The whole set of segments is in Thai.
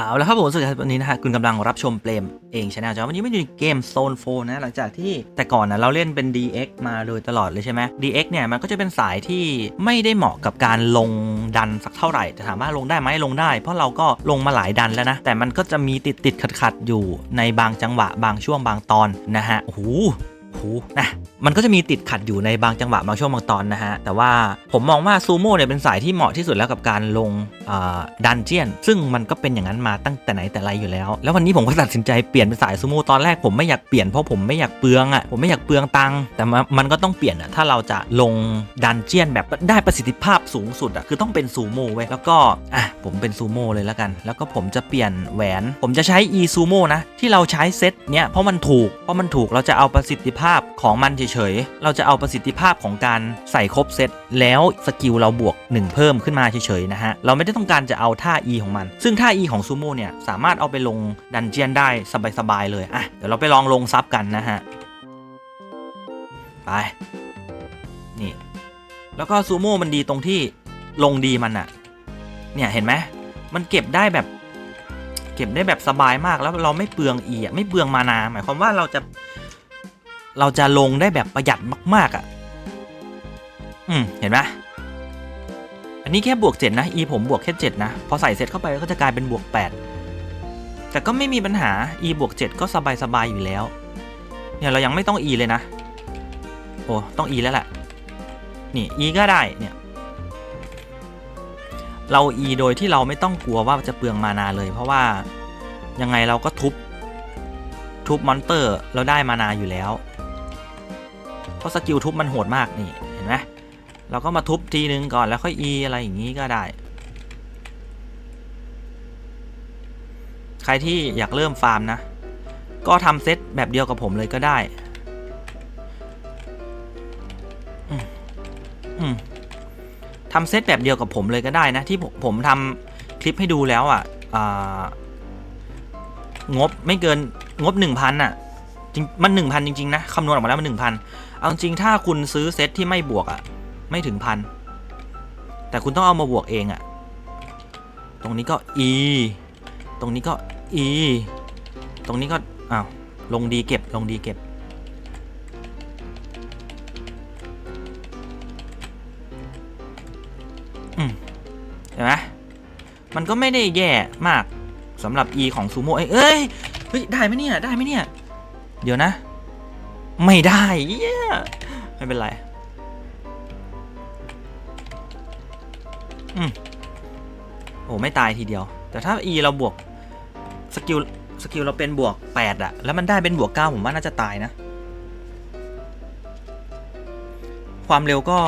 เอาละครับผมสวัสดีครับวันนี้นะฮะคุณกำลังรับชมเปรมเองชาแนลจ้าวันนี้ไม่อยู่ในเกมโซนโฟนะ หลังจากที่แต่ก่อนนะเราเล่นเป็น DX มาโดยตลอดเลยใช่ไหม DX เนี่ยมันก็จะเป็นสายที่ไม่ได้เหมาะกับการลงดันสักเท่าไหร่แต่ถามว่าลงได้ไหมลงได้ เพราะเราก็ลงมาหลายดันแล้วนะ แต่มันก็จะมีติดติดขัดขัดอยู่ในบางจังหวะบางช่วงบางตอนนะฮะโอ้โห โอ้โหนะมันก็จะมีติดขัดอยู่ในบางจังหวะบางช่วงบางตอนนะฮะ แต่ว่าผมมองว่าซูโม่เนี่ยเป็นสายที่เหมาะที่สุดแล้วกับการลงดันเจียน ซึ่งมันก็เป็นอย่างนั้นมาตั้งแต่ไหนแต่ไรอยู่แล้ว แล้ววันนี้ผมก็ตัดสินใจเปลี่ยนเป็นสายซูโม่ตอนแรกผมไม่อยากเปลี่ยนเพราะผมไม่อยากเปลืองอะ่ะผมไม่อยากเปลืองตังค์แต่มันก็ต้องเปลี่ยนอะ่ะถ้าเราจะลงดันเจียนแบบได้ประสิทธิภาพสูงสุดอะ่ะคือต้องเป็นซูโม่เว้ยแล้วก็อะผมเป็นซูโม่เลยแล้วกัน แล้วก็ผมจะเปลี่ยนแหวน ผมจะใช้ e ซูโม่นะที่เราใช้เซตเนี้ยเพราะมันถูกเพราะมันถูกเราจะเอาประสิทธิภภาพของมันเฉยๆ เราจะเอาประสิทธิภาพของการใส่ครบเซตแล้วสกิลเราบวก 1 เพิ่มขึ้นมาเฉยๆนะฮะ เราไม่ได้ต้องการจะเอาท่า e ของมัน ซึ่งท่า e ของซูโม่เนี่ยสามารถเอาไปลงดันเจียนได้สบายๆเลย อะ เดี๋ยวเราไปลองลงซับกันนะฮะ ไป นี่ แล้วก็ซูโม่มันดีตรงที่ลงดีมันอะเนี่ยเห็นไหมมันเก็บได้แบบเก็บได้แบบสบายมากแล้วเราไม่เปลืองอีอะไม่เปลืองมานา หมายความว่าเราจะ เราจะลงได้แบบประหยัดมาก ๆอะอืม เห็นไหมอันนี้แค่บวกเจ็ดนะ e ผมบวกแค่เจ็ดนะ พอใส่เสร็จเข้าไปก็จะกลายเป็นบวกแปดแต่ก็ไม่มีปัญหา e บวกเจ็ดก็สบายสบาย ๆ อยู่แล้ว เนี่ยเรายังไม่ต้อง e เลยนะ โอ้ ต้อง e แล้วแหละ นี่ e ก็ได้ เนี่ย เรา e โดยที่เราไม่ต้องกลัวว่าจะเปลืองมานาเลย เพราะว่ายังไงเราก็ทุบ ทุบมอนเตอร์เราได้มานาอยู่แล้ว เพราะสกิลทุบมันโหดมากนี่ เห็นไหมเราก็มาทุบทีนึงก่อนแล้วค่อย e อะไรอย่างนี้ก็ได้ ใครที่อยากเริ่มฟาร์มนะ ก็ทำเซตแบบเดียวกับผมเลยก็ได้ทำเซตแบบเดียวกับผมเลยก็ได้นะ ที่ผมผมทำคลิปให้ดูแล้วอะอ่างบไม่เกิน งบ 1,000อะจริงมัน 1,000 จริง ๆ นะคำนวณออกมาแล้วมัน 1,000 เอาจริงถ้าคุณซื้อเซตที่ไม่บวกอะ ไม่ถึงพันแต่คุณต้องเอามาบวกเองอะ ตรงนี้ก็ e ตรงนี้ก็ e ตรงนี้ก็อ้าวลงดีเก็บลงดีเก็บ อืมเห็นไหมมันก็ไม่ได้แย่มากสำหรับ E ของซูโม่เอ้ย เฮ้ยได้ไหมเนี่ยได้ไหมเนี่ย เดี๋ยวนะ ไม่ได้เหี้ยไม่เป็นไรอืมโอ้ไม่ตายทีเดียว แต่ถ้า E เราบวกสกิลสกิลเราเป็นบวก 8อะแล้วมันได้เป็นบวก 9 ผมว่าน่าจะตายนะ ความเร็วก็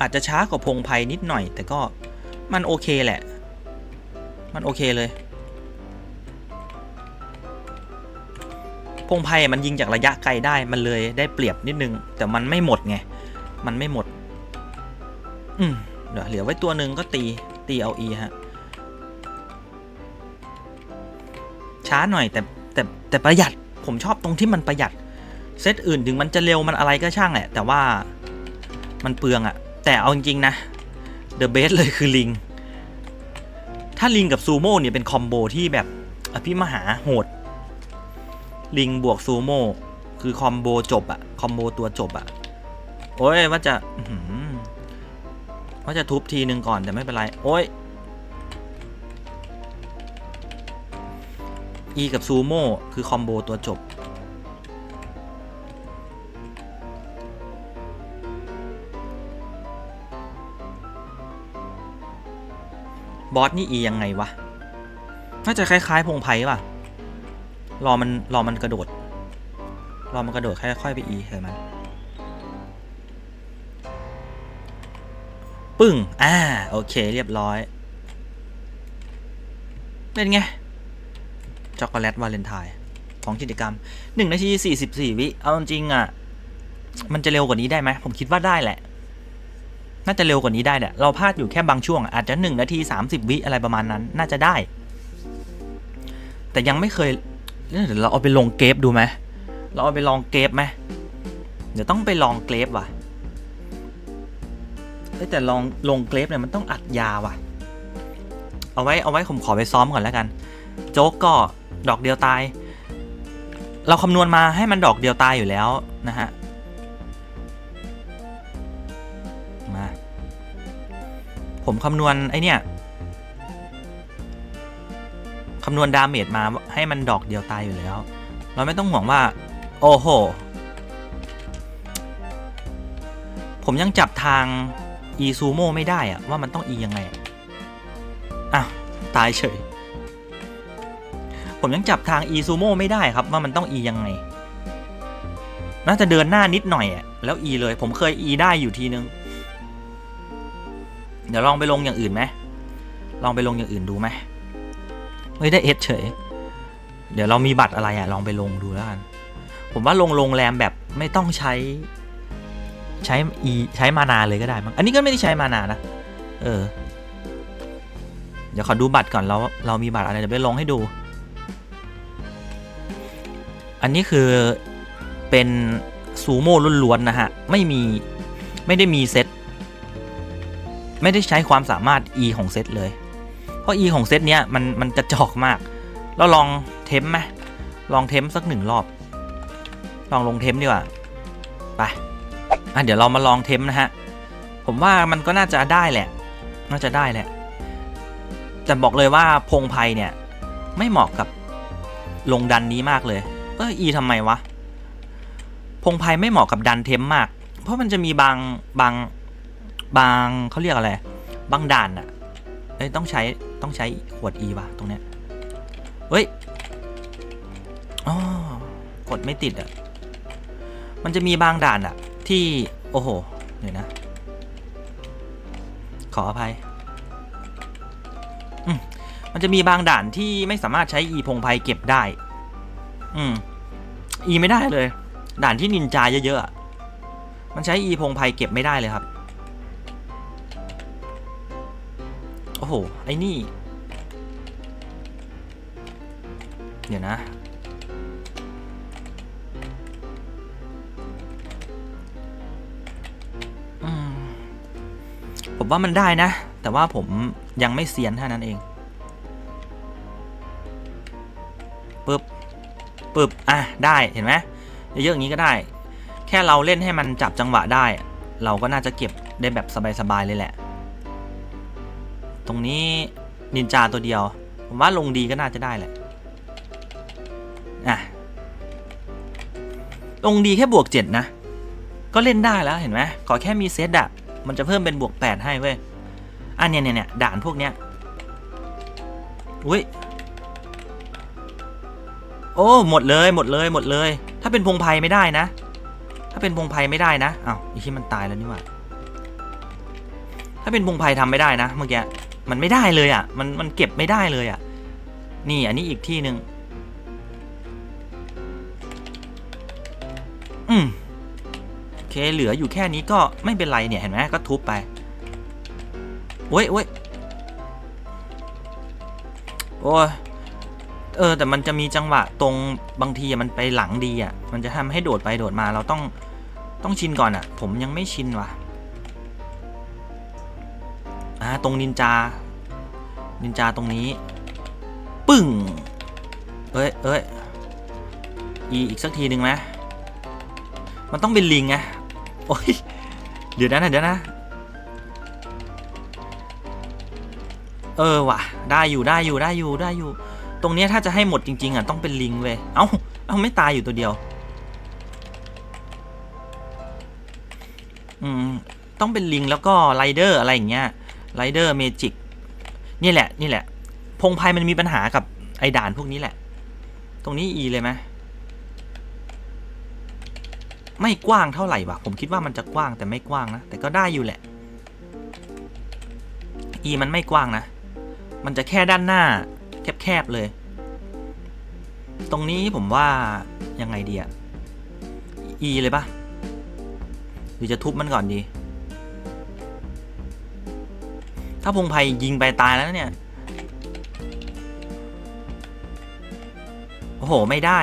อาจจะช้ากว่าพงไพนิดหน่อย แต่ก็มันโอเคแหละ มันโอเคเลย พงไพมันยิงจากระยะไกลได้มันเลยได้เปรียบนิดนึง แต่มันไม่หมดไง มันไม่หมด อืมเดี๋ยวเหลือไว้ตัวหนึ่งก็ตีตีเอาอีฮะ ช้าหน่อยแต่แต่แต่ประหยัดผมชอบตรงที่มันประหยัด เซตอื่นถึงมันจะเร็วมันอะไรก็ช่างแหละ แต่ว่ามันเปลืองอะแต่เอาจริงๆนะเดอะเบสเลยคือลิง ถ้าลิงกับซูโม่เนี่ยเป็นคอมโบที่แบบอภิมหาโหด ลิงบวกซูโม่คือคอมโบจบอะคอมโบตัวจบอะโอ้ยว่าจะว่าจะทุบทีหนึ่งก่อนแต่ไม่เป็นไร โอ้ยอีกับซูโม่คือคอมโบตัวจบ บอสนี่อียังไงวะ น่าจะคล้ายๆพงไพ่ป่ะ รอมันรอมันกระโดด รอมันกระโดดค่อยๆไปอีเห็นมันปึ้ง อ่า โอเค เรียบร้อย เป็นไง ช็อกโกแลตวาเลนไทน์ของกิจกรรม1นาที44 วิ เอาจริงอะ มันจะเร็วกว่านี้ได้ไหม ผมคิดว่าได้แหละ น่าจะเร็วกว่านี้ได้แหละ เราพลาดอยู่แค่บางช่วง อาจจะหนึ่งนาทีสามสิบวิ อะไรประมาณนั้น น่าจะได้ แต่ยังไม่เคย เดี๋ยวเราเอาไปลงเกฟดูไหมเราเอาไปลองเกฟไหมเดี๋ยวต้องไปลองเกฟว่ะแต่ลองลงเกฟเนี่ยมันต้องอัดยาว่ะ เอาไว้เอาไว้ผมขอไปซ้อมก่อนแล้วกัน โจ๊กก็ดอกเดียวตาย เราคำนวณมาให้มันดอกเดียวตายอยู่แล้วนะฮะมา ผมคำนวณไอเนี่ยำนวณดาเมจมาให้มันดอกเดียวตายอยู่แล้ว เราไม่ต้องห่วงว่า โอ้โห ผมยังจับทางอีซูโม่ไม่ได้อะว่ามันต้องอียังไงอะอ้าวตายเฉย ผมยังจับทางอีซูโม่ไม่ได้ครับว่ามันต้องอียังไง น่าจะเดินหน้านิดหน่อยอะแล้วอีเลย ผมเคยอีได้อยู่ทีนึง เดี๋ยวลองไปลงอย่างอื่นไหมลองไปลงอย่างอื่นดูไหม ไม่ได้เอสเฉย เดี๋ยวเรามีบัตรอะไรอะลองไปลงดูแล้วกัน ผมว่าลงโรงแรมแบบไม่ต้องใช้ ใช้อีใช้มานาเลยก็ได้มั้งอันนี้ก็ไม่ได้ใช้มานานะ เออ เดี๋ยวขอดูบัตรก่อนเราเรามีบัตรอะไรเดี๋ยวไปลงให้ดู อันนี้คือเป็นซูโม่ล้วนๆนะฮะ ไม่มีไม่ได้มีเซตไม่ได้ใช้ความสามารถ E ของเซตเลยาะ E ของเซตเนี้ยมันมันกระจอกมาก เราลองเทมไหมลองเทมสักหนึ่งรอบ ลองลงเทมดีกว่า ไป อะเดี๋ยวเรามาลองเทมนะฮะ ผมว่ามันก็น่าจะได้แหละ น่าจะได้แหละ แต่บอกเลยว่าพงไพเนี่ย ไม่เหมาะกับลงดันนี้มากเลย เอออีทำไมวะ พงไพไม่เหมาะกับดันเทมมาก เพราะมันจะมีบางบางบางเขาเรียกอะไร บางด่านอะ เอ้ยต้องใช้ต้องใช้ขวด E ว่ะตรงเนี้ยเฮ้ยอ๋อกดไม่ติดอะมันจะมีบางด่านอะที่โอ้โหเดี๋ยวนะ ขออภัยอืมมันจะมีบางด่านที่ไม่สามารถใช้ E พงไพเก็บได้ อืม E ไม่ได้เลย ด่านที่นินจาเยอะๆมันใช้ E พงไพเก็บไม่ได้เลยครับ โอ้โห ไอ้นี่ เดี๋ยวนะ ผมว่ามันได้นะ แต่ว่าผมยังไม่เซียนเท่านั้นเองปึ๊บปึ๊บอะ ได้ เห็นไหมเยอะๆอย่างนี้ก็ได้ แค่เราเล่นให้มันจับจังหวะได้ เราก็น่าจะเก็บได้แบบสบายๆเลยแหละ ตรงนี้นินจาตัวเดียว ผมว่าลงดีก็น่าจะได้แหละอะลงดีแค่บวกเจ็ดนะ ก็เล่นได้แล้วเห็นไหมขอแค่มีเซตอะมันจะเพิ่มเป็นบวกแปดให้เว้ยอันเนี้ยเนี่ยเนี่ยด่านพวกเนี้ยอุ้ยโอ้หมดเลยหมดเลยหมดเลย ถ้าเป็นพงไพไม่ได้นะ ถ้าเป็นพงไพไม่ได้นะอ้าวอีที่มันตายแล้วนี่ว่าถ้าเป็นพงไพทำไม่ได้นะเมื่อกี้ มันไม่ได้เลยอะ มันมันเก็บไม่ได้เลยอะ นี่อันนี้อีกที่หนึ่งอืมโอเคเหลืออยู่แค่นี้ก็ไม่เป็นไรเนี่ยเห็นไหมก็ทุบไปโอ้ยโอ้ยโอ้ยเออแต่มันจะมีจังหวะตรงบางทีมันไปหลังดีอะ มันจะทำให้โดดไปโดดมาเราต้องต้องชินก่อนอะ ผมยังไม่ชินว่ะ ตรงนินจา นินจาตรงนี้ ปึ้ง เอ้ยเอ้ยอีอีกสักทีหนึ่งไหมมันต้องเป็นลิงไงโอ้ย เดี๋ยวนะเดี๋ยวนะ เออว่ะ ได้อยู่ได้อยู่ได้อยู่ได้อยู่ ตรงนี้ถ้าจะให้หมดจริง ๆ อะ ต้องเป็นลิงเว้ย เอ้า เอ้าไม่ตายอยู่ตัวเดียว อืม ต้องเป็นลิงแล้วก็ไรเดอร์อะไรอย่างเงี้ย ไรเดอร์เมจิกนี่แหละ นี่แหละ พงไพมันมีปัญหากับไอด่านพวกนี้แหละ ตรงนี้อีเลยไหมไม่กว้างเท่าไหร่วะผมคิดว่ามันจะกว้างแต่ไม่กว้างนะ แต่ก็ได้อยู่แหละอีมันไม่กว้างนะ มันจะแค่ด้านหน้า แคบๆเลย ตรงนี้ผมว่ายังไงดีอะอีเลยปะหรือจะทุบมันก่อนดี ถ้าพงไพยิงไปตายแล้วเนี่ย โอ้โห ไม่ได้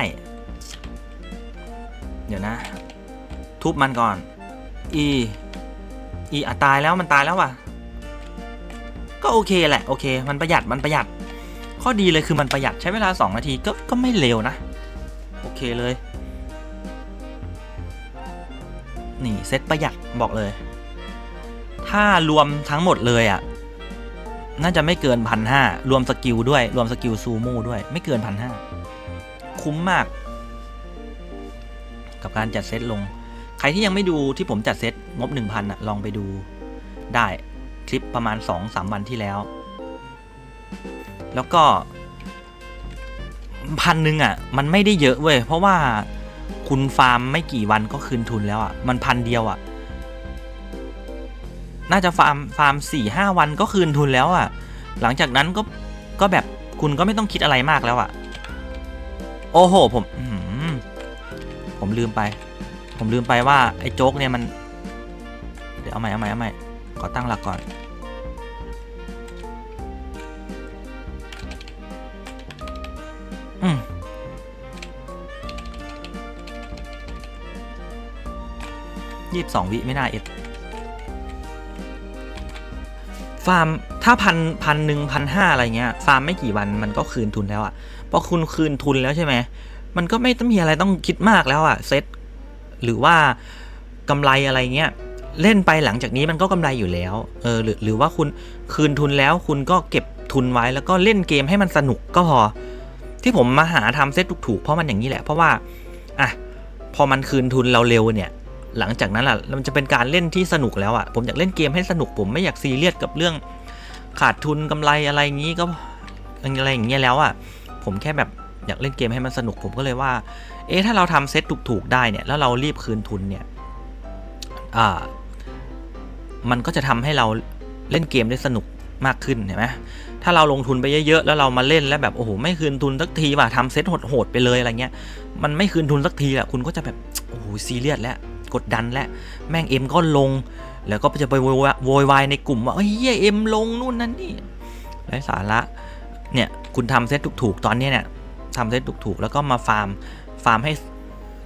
เดี๋ยวนะ ทุบมันก่อน อี อีอะตายแล้วมันตายแล้วว่ะ ก็โอเคแหละ โอเค มันประหยัด มันประหยัด ข้อดีเลยคือมันประหยัดใช้เวลา 2 นาที ก็ ก็ไม่เร็วนะ โอเคเลย นี่เซตประหยัดบอกเลยถ้ารวมทั้งหมดเลยอะ่ะ น่าจะไม่เกินพันห้ารวมสกิลด้วย รวมสกิลซูโม่ด้วย ไม่เกินพันห้าคุ้มมาก กับการจัดเซตลง ใครที่ยังไม่ดูที่ผมจัดเซตงบ1,000อะลองไปดูได้คลิปประมาณ2-3วันที่แล้ว แล้วก็พันหนึ่งอะมันไม่ได้เยอะเว้ยเพราะว่าคุณฟาร์มไม่กี่วันก็คืนทุนแล้วอะมันพันเดียวอะ น่าจะฟาร์มฟาร์มสี่ห้าวันก็คืนทุนแล้วอะ หลังจากนั้นก็ก็แบบคุณก็ไม่ต้องคิดอะไรมากแล้วอะ โอ้โหผมผมลืมไป ผมลืมไปว่าไอ้โจ๊กเนี่ยมัน เดี๋ยวเอาใหม่เอาใหม่เอาใหม่ขอตั้งหลักก่อน อืมยี่สิบสองวิไม่น่าเอ็ด ฟาร์มถ้าพันพันหนึ่งพันห้าอะไรเงี้ยฟาร์มไม่กี่วันมันก็คืนทุนแล้วอะ่ะพอคุณคืนทุนแล้วใช่ไหมมันก็ไม่ต้องมีอะไรต้องคิดมากแล้วอะ่ะเซ็ตหรือว่ากำไรอะไรเงี้ยเล่นไปหลังจากนี้มันก็กำไรอยู่แล้วเออหรือหรือว่าคุณคืนทุนแล้วคุณก็เก็บทุนไว้แล้วก็เล่นเกมให้มันสนุกก็พอ ที่ผมมาหาทำเซตถูกๆเพราะมันอย่างนี้แหละเพราะว่าอะพอมันคืนทุนเราเร็วเนี่ย หลังจากนั้นล่ะมันจะเป็นการเล่นที่สนุกแล้วอะ่ะผมอยากเล่นเกมให้สนุก ผมไม่อยากซีเรียสกับเรื่องขาดทุนกำไรอะไรอย่างนี้ก็อะไรอย่างเงี้ยแล้วอะ่ะผมแค่แบบอยากเล่นเกมให้มันสนุกผมก็เลยว่า เอ๊ะถ้าเราทำเซตถูกๆได้เนี่ยแล้วเรารีบคืนทุนเนี่ยอ่ามันก็จะทำให้เราเล่นเกมได้สนุกมากขึ้นเห็นไหมถ้าเราลงทุนไปเยอะๆ แล้วเรามาเล่นแล้วแบบโอ้โหไม่คืนทุนสักทีว่ะทำเซตโหดๆไปเลยอะไรเงี้ย มันไม่คืนทุนสักทีอะคุณก็จะแบบโอ้โหซีเรียสแล้ว กดดันแล้วแม่งเอ็มก็ลง แล้วก็จะไปโวยวายในกลุ่มว่าเฮ้ยเหี้ยเอ็มลงนู่นนั่นนี่ไร้สาระเนี่ยคุณทำเซตถูกๆตอนนี้เนี่ยทำเซตถูกๆแล้วก็มาฟาร์มฟาร์มให้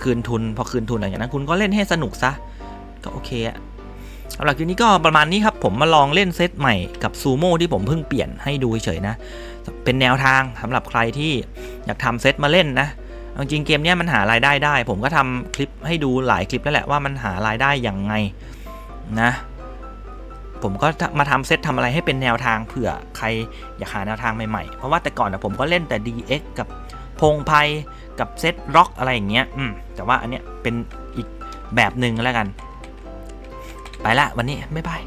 คืนทุน พอคืนทุนหลังจากนั้นคุณก็เล่นให้สนุกซะก็โอเคอะสำหรับคลิปนี้ก็ประมาณนี้ครับ ผมมาลองเล่นเซตใหม่กับซูโม่ที่ผมเพิ่งเปลี่ยนให้ดูเฉยๆนะ เป็นแนวทางสำหรับใครที่อยากทำเซตมาเล่นนะ จริงเกมเนี้ยมันหารายได้ได้ ผมก็ทำคลิปให้ดูหลายคลิปแล้วแหละว่ามันหารายได้อย่างไงนะ ผมก็มาทำเซตทำอะไรให้เป็นแนวทางเผื่อใครอยากหาแนวทางใหม่ๆ เพราะว่าแต่ก่อนนะผมก็เล่นแต่ DX กับพงไพกับเซตร็อกอะไรอย่างเงี้ยอืมแต่ว่าอันเนี้ยเป็นอีกแบบหนึ่งแล้วกัน ไปละวันนี้บ๊ายบาย